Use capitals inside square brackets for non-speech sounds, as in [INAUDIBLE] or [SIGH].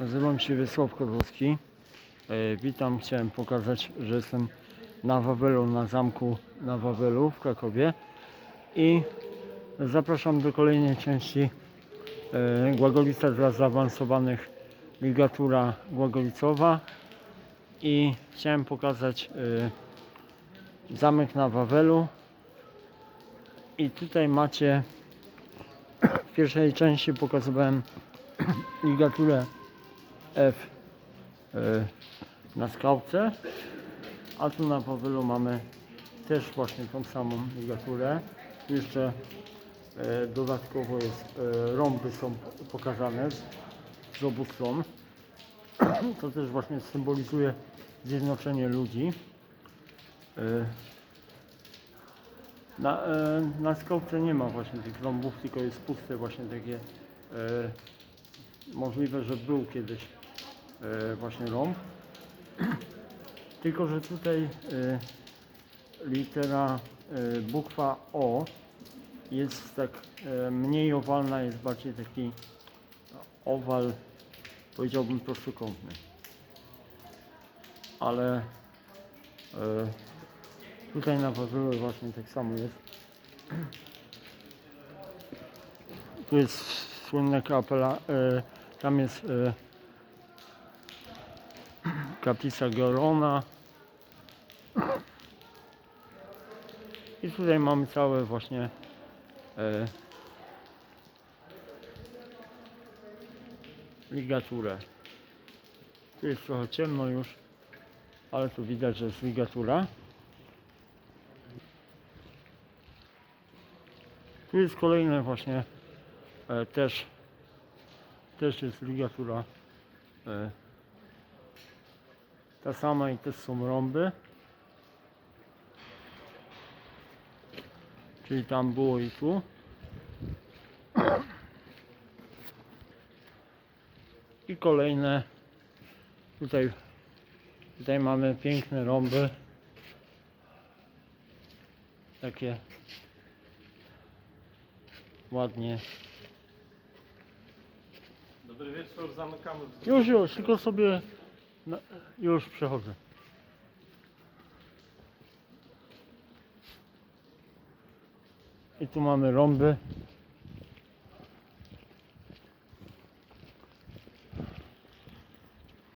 Nazywam się Wiesław Kozłowski. E, Witam, chciałem pokazać, że jestem na Wawelu, na zamku na Wawelu w Krakowie. I zapraszam do kolejnej części e, Głagolica dla zaawansowanych ligatura głagolicowa. I chciałem pokazać e, zamek na Wawelu. I tutaj macie w pierwszej części pokazywałem [CLEARS THROAT] ligaturę F e, na skałce, a tu na Wawelu mamy też właśnie tą samą ligaturę. Tu jeszcze e, dodatkowo jest, e, rąby są pokazane z, obu stron. [CLEARS THROAT] To też właśnie symbolizuje zjednoczenie ludzi. Na, na skałce nie ma właśnie tych rąbów, tylko jest puste właśnie takie możliwe, że był kiedyś właśnie rąb. Tylko, że tutaj e, litera e, bukwa O jest tak e, mniej owalna, jest bardziej taki owal, powiedziałbym prostokątny. Ale e, tutaj na Wawelu właśnie tak samo jest. Tu jest słynna kapela, e, tam jest kaplica Gorona. I tutaj mamy całe właśnie e, ligaturę. Tu jest trochę ciemno już, ale tu widać, że jest ligatura. Tu jest kolejne właśnie e, też też jest ligatura e, ta sama i też są rąby. Czyli tam było i tu. I kolejne. Tutaj tutaj mamy piękne rąby. Takie ładnie. Dobry wieczór, zamykamy. Już, już, tylko sobie na, już przechodzę. I tu mamy rąby.